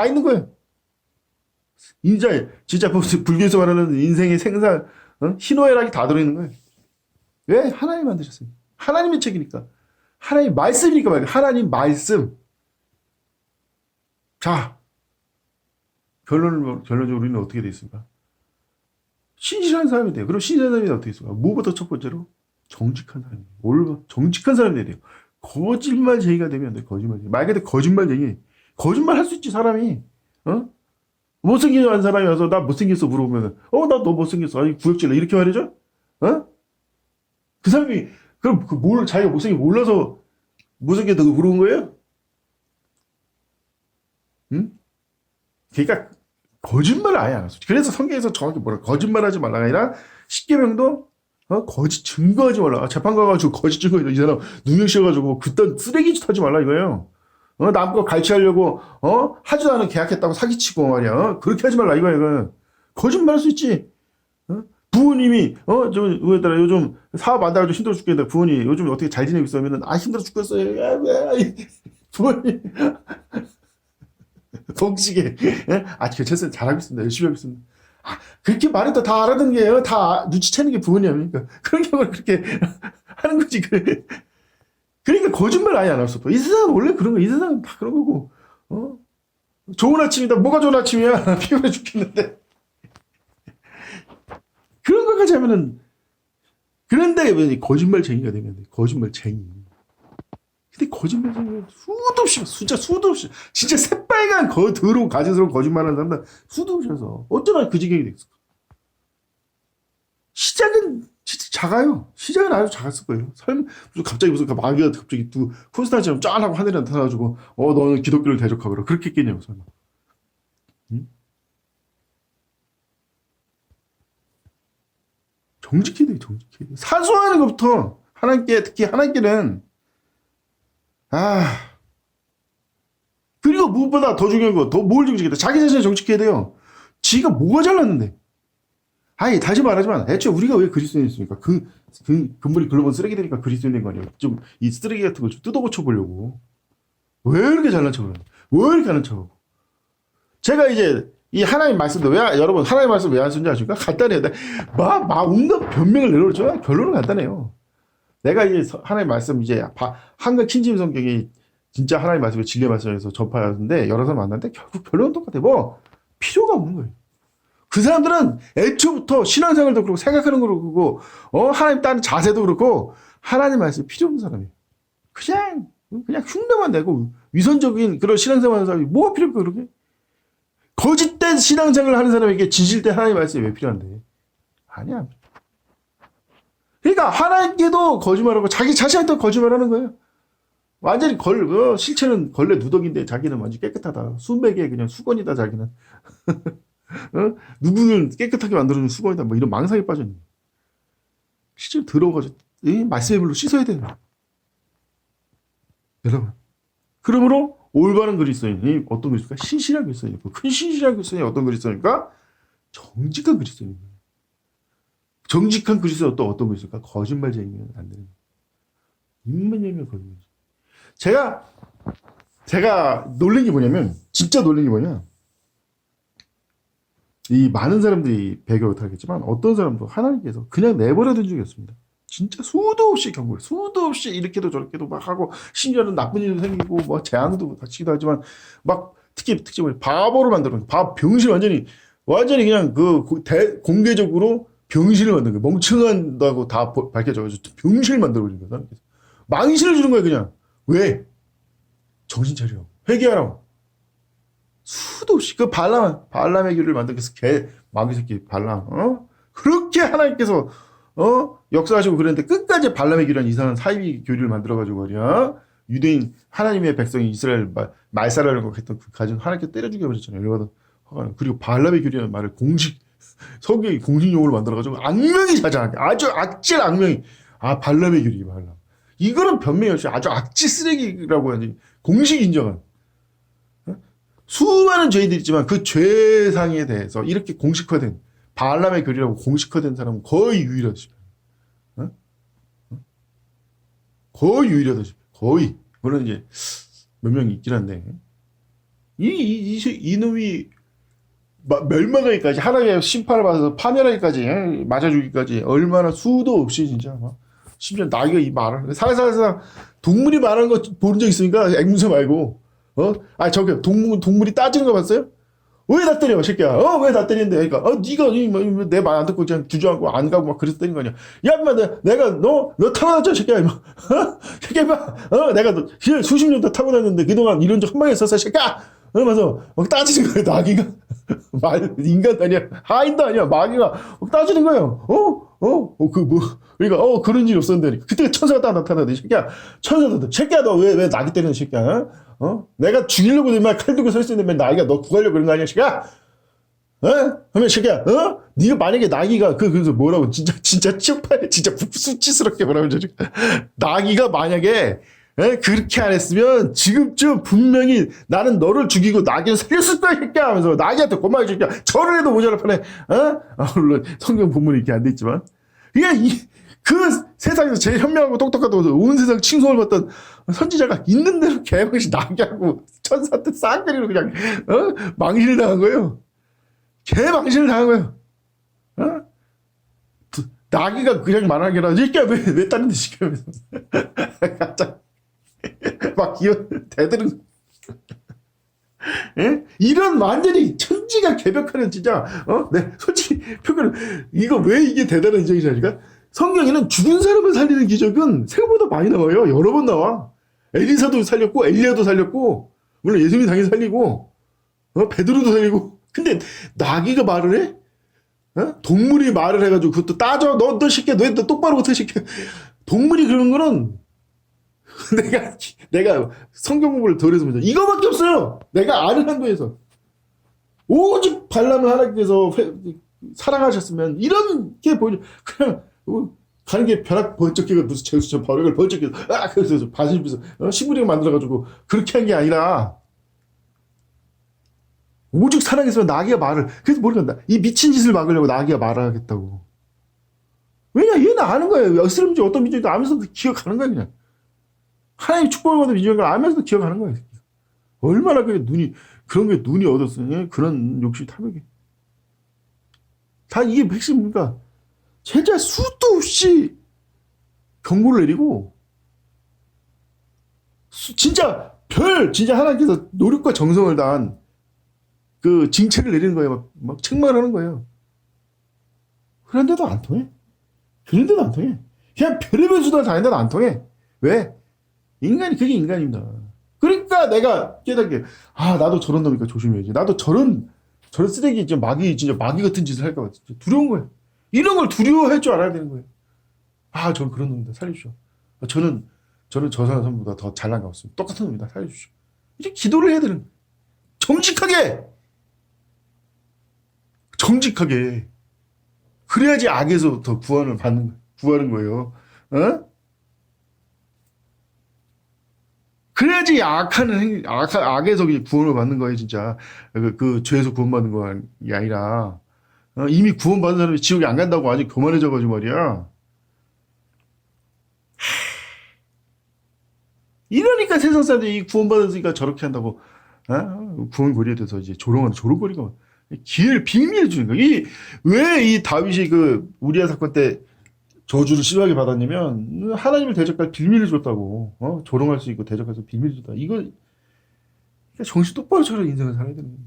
다 있는 거예요. 인자 진짜 무슨 불교에서 말하는 인생의 생사 어? 희노애락이 다 들어있는 거예요. 왜 하나님 만드셨어요? 하나님의 책이니까 하나님 말씀이니까 말이에요. 하나님 말씀. 자 결론을 결론적으로 우리는 어떻게 돼 있습니까? 신실한 사람이 돼요. 그럼 신실한 사람이 어떻게 있습니까? 무엇부터 첫 번째로 정직한 사람이 돼요. 올 정직한 사람이 돼요. 거짓말쟁이가 되면 안 돼. 거짓말쟁이. 말 그대로 거짓말쟁이. 거짓말 할 수 있지 사람이. 어? 못생긴 사람이 와서 나 못생겼어 물어보면 어 나 너 못생겼어 아니 구역질러 이렇게 말해줘? 어? 그 사람이 그럼 그 뭘 자기가 못생긴 거 몰라서 못생겼다고 물어본 거예요? 응? 그러니까 거짓말을 아예 안 했어. 그래서 성경에서 정확히 뭐라 거짓말하지 말라가 아니라 십계명도 어? 거짓 증거하지 말라. 아, 재판 가가지고 거짓 증거 이 사람 누명 씌워가지고 그딴 쓰레기 짓 하지 말라 이거예요. 어, 남거 갈취하려고, 어? 하지도 않은 계약했다고 사기치고 말이야. 어? 그렇게 하지 말라, 이거야, 이거. 거짓말 할 수 있지. 어? 부모님이, 어, 저, 뭐였더라, 요즘 사업 안 돼가지고 힘들어 죽겠는데, 부모님 요즘 어떻게 잘 지내고 있으면은, 아, 힘들어 죽겠어요. 부모님. 복식에, 예? 아, 괜찮습니다. 잘하고 있습니다. 열심히 하고 있습니다. 아, 그렇게 말해도 다 알아듣는 게요. 다 눈치채는 게 부모님 아닙니까? 그런 경우는 그렇게 하는 거지, 그래. 그러니까 거짓말 아예 안 할 수 없어. 이 세상은 원래 그런 거야. 이 세상은 다 그런 거고. 어? 좋은 아침이다. 뭐가 좋은 아침이야? 피곤해 죽겠는데. 그런 것까지 하면은 그런데 왜 거짓말쟁이가 되면 돼. 거짓말쟁이. 근데 거짓말쟁이가 수도 없이 진짜 수도 없이 진짜 새빨간 거 더러운 가증스러운 거짓말하는 사람들 수도 없이 해서 어쩌나 그 지경이 됐을까? 시작은 진짜 작아요. 시작은 아주 작았을 거예요. 무슨 갑자기 무슨 마귀가 갑자기 또 콘스탄처럼 짠 하고 하늘에 나타나가지고 어 너는 기독교를 대적하거라 그렇게 했겠냐고 설마. 응? 정직해야 돼 정직해. 사소한 것부터 하나님께 특히 하나님께는 아 그리고 무엇보다 더 중요한 거 더 뭘 정직해야 돼? 자기 자신을 정직해야 돼요. 지가 뭐가 잘났는데? 아니 다시 말하지만 애초에 우리가 왜 그리스도인이었습니까? 그, 그 근본이 글로벌 쓰레기되니까 그리스도인인 거 아니에요? 좀 이 쓰레기 같은 걸 좀 뜯어 고쳐 보려고 왜 이렇게 잘난 척을 하는? 왜 이렇게 잘난 척하고? 제가 이제 이 하나님 말씀도 왜 여러분 하나님 말씀 왜안 쓰는지 아십니까? 간단해요. 막막 온갖 변명을 내놓죠. 결론은 간단해요. 내가 이제 서- 하나님 말씀 이제 바- 한글 킨짐 성경이 진짜 하나님 말씀을 진리 말씀에서 접하였는데 여러 사람 만났는데 결국 결론은 똑같아. 뭐 필요가 없는 거예요. 그 사람들은 애초부터 신앙생활도 그렇고 생각하는 거도 그렇고 어 하나님 따는 자세도 그렇고 하나님 말씀 필요 없는 사람이에요. 그냥 그냥 흉내만 내고 위선적인 그런 신앙생활 하는 사람이 뭐가 필요할까 그렇게? 거짓된 신앙생활을 하는 사람에게 진실된 하나님 말씀이 왜 필요한데? 아니야. 그러니까 하나님께도 거짓말하고 자기 자신한테 거짓말하는 거예요. 완전히 걸 어, 실체는 걸레 누더기인데 자기는 완전 깨끗하다. 수백의 그냥 수건이다 자기는. 어? 누구를 깨끗하게 만들어주는 수건이다. 뭐 이런 망상에 빠졌네. 실제로 들어가지고 이 말씀의 물로 씻어야 돼요. 여러분. 그러므로 올바른 그리스도인이 어떤 그리스도인가? 신실한 그리스도인이고 큰 신실한 그리스도인이 어떤 그리스도인가? 정직한 그리스도인입니다. 정직한 그리스도는 또 어떤 그리스도인가? 거짓말쟁이면 안 되는. 입만 열면 거짓말. 제가 제가 놀란 게 뭐냐면 진짜 놀란 게 뭐냐? 이 많은 사람들이 배경을 타겠지만 어떤 사람도 하나님께서 그냥 내버려 둔 적이 없습니다. 진짜 수도 없이 경고해. 수도 없이 이렇게도 저렇게도 막 하고 심지어는 나쁜 일도 생기고 뭐 재앙도 닥치기도 하지만 막 특히 특징을 바보로 만들어 바 병신 완전히 완전히 그냥 그 고- 대, 공개적으로 병신을 만든 거예요. 멍청한다고 다 보- 밝혀져가지고 병신을 만들어 버린 거예요. 망신을 주는 거예요, 그냥. 왜? 정신 차려. 회개하라고. 수도 없이 그 발람 발람의 길을 만든 그개 마귀 새끼 발람 어? 그렇게 하나님께서 어? 역사하시고 그랬는데 끝까지 발람의 길이라는 이상한 사이비 교리를 만들어 가지고 말이야. 유대인 하나님의 백성이 이스라엘 말, 말살하려고 했던 그 가정 하나님께 때려 죽여 버렸잖아요. 열받아 화가 나. 그리고 발람의 교리라는 말을 공식 성경이 공식 용어로 만들어 가지고 악명이 자자하게 아주 악질 악명이. 아 발람의 교리 발람. 이거는 변명이 없이 아주 악질 쓰레기라고 하지 공식 인정한 수많은 죄인들이 있지만 그 죄상에 대해서 이렇게 공식화된 발람의 교리라고 공식화된 사람은 거의 유일하지. 어? 어? 거의 유일하다시. 거의. 물론 이제 몇 명이 있긴 한데 이, 이, 이, 이 놈이 마- 멸망하기까지 하나님의 심판을 받아서 파멸하기까지 에? 맞아주기까지 얼마나 수도 없이 진짜 막 심지어 나이가 이 말을 살살살 동물이 말하는 거 본 적 있으니까 앵무새 말고 어? 아 저기 동물 동물이 따지는 거 봤어요? 왜나 때려 새끼야? 어? 왜나 때리는데? 그러니까 어 네가 내 말 안 듣고 그냥 주저하고 안 가고 막 그래서 때린 거 아니야? 야 인마 내, 내가 너너 타고났잖아 새끼야? 인마. 어? 새끼야 인마. 어? 내가 너실 수십 년더 타고났는데 그동안 이런 적한 번에 있었어 새끼야? 그러면서 막 따지는 거예요 나기가. 말 인간 아니야. 하인도 아니야 마귀가. 막 따지는 거예요. 어어어그 뭐 그러니까 어 그런 일이 없었는데. 그때 천사가 딱 나타나더니 새끼야. 천사도 새끼야 너 왜 왜 나기 때리는 새끼야? 어? 어? 내가 죽이려고 내말 칼 들고 서 있었는데 나이가 너 구하려고 그런 거 아니야 새끼야 어? 하면 새끼야 어? 네가 만약에 나기가 그 그래서 뭐라고 진짜 진짜 치욕팔 진짜 수치스럽게 뭐라고 그러지 나기가 만약에 에? 그렇게 안 했으면 지금쯤 분명히 나는 너를 죽이고 나기를 살렸을 거야 새끼야 하면서 나기한테 고마워 새끼야 절을 해도 모자랄 판에 어? 아, 물론 성경 본문이 이렇게 안 돼 있지만 그냥 이, 그 세상에서 제일 현명하고 똑똑하고 온 세상 칭송을 받던 선지자가 있는 대로 개박이 나게 하고 천사한테 쌍그리로 그냥 어? 망신을 당한 거예요. 개 망신을 당한 거예요. 어? 두- 나기가 그냥 말하는 게 아니라 이게 왜왜 다른 데 시켜면서 갑자기 막 기어 대드는 예? 이런 완전히 천지가 개벽하는 진짜 어? 네 솔직히 표현을 이거 왜 이게 대단한 인정이냐니까 성경에는 죽은 사람을 살리는 기적은 생각보다 많이 나와요. 여러 번 나와. 엘리사도 살렸고 엘리야도 살렸고 물론 예수님이 당연히 살리고 어? 베드로도 살리고. 근데 나귀가 말을 해? 어? 동물이 말을 해가지고 그것도 따져. 너, 너 새끼야 너, 너 똑바로 새끼야 동물이 그러는 거는 내가 내가 성경 공부를 덜 해서 문제 이거밖에 없어요. 내가 아는 한도에서. 오직 발람을 하나님께서 회- 사랑하셨으면 이런 게 보여 그냥 어, 가는 게 벼락 번쩍해가 무슨 제수처럼 벼락을 번쩍해서 아 그래서 바지면서 어, 신부링 만들어가지고 그렇게 한 게 아니라 오직 사랑했으면 나귀가 말을 그래서 모르겠다 이 미친 짓을 막으려고 나귀가 말하겠다고. 왜냐 얘는 아는 거예요 이슬람인지 어떤 민족인지 알면서도 기억하는 거야 그냥. 하나님 축복을 받은 민족인 걸 알면서도 기억하는 거예요 얼마나 그게 눈이 그런 게 눈이 얻었으니 그런 욕심 탐욕이 다 이게 핵심입니까 진짜 수도 없이 경고를 내리고 수- 진짜 별 진짜 하나님께서 노력과 정성을 다한 그 징책을 내리는 거예요. 막, 막 책망하는 거예요. 그런데도 안 통해. 그런데도 안 통해. 그냥 별의별 수단을 다 했는데도 안 통해. 왜? 인간이 그게 인간입니다. 그러니까 내가 깨닫게 아 나도 저런 놈이니까 조심해야지. 나도 저런 저런 쓰레기 진짜 마귀 진짜 마귀 같은 짓을 할까 봐 두려운 거예요. 이런 걸 두려워할 줄 알아야 되는 거예요. 아 저는 그런 놈이다. 아, 저는 저는 저 사람보다 더 잘난 것 같습니다. 똑같은 놈이다 살려주십시오. 이제 기도를 해야 되는 거예요. 정직하게 정직하게 그래야지 악에서부터 구원을 받는 구하는 거예요. 어? 그래야지 악하는 행, 악, 악에서 구원을 받는 거예요, 진짜. 그, 그 죄에서 구원받는 게 아니라 어, 이미 구원받은 사람이 지옥에 안 간다고 아직 교만해져가지고 말이야. 이러니까 세상 사람들이 구원받았으니까 저렇게 한다고 어? 구원거리에 대해서 이제 조롱하는 조롱거리가 기회를 빙의해 주는 거야. 이왜 이 다윗이 그 우리아 사건 때 저주를 심하게 받았냐면 하나님을 대적할 빌미를 줬다고 어? 조롱할 수 있고 대적할 수 빌미를 줬다. 이거 정신 똑바로 차려 인생을 살아야 되는 거야.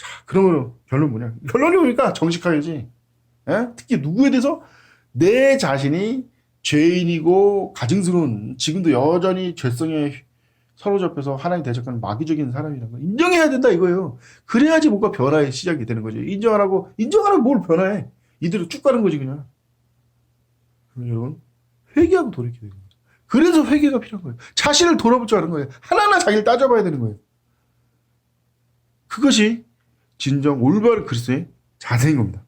자, 그러면 결론 뭐냐? 결론이 보니까 정직하게지. 에? 특히 누구에 대해서 내 자신이 죄인이고 가증스러운 지금도 여전히 죄성에 사로잡혀서 하나님 대적하는 마귀적인 사람이라는 걸 인정해야 된다 이거예요. 그래야지 뭔가 변화의 시작이 되는 거죠. 인정 안 하고 인정 안 하고 뭘 변화해? 이대로 쭉 가는 거지 그냥. 그럼 여러분 회개하고 돌이켜야 되는 거죠. 그래서 회개가 필요한 거예요. 자신을 돌아볼 줄 아는 거예요. 하나하나 자기를 따져봐야 되는 거예요. 그것이 진정 올바른 그리스도의 자세인 겁니다.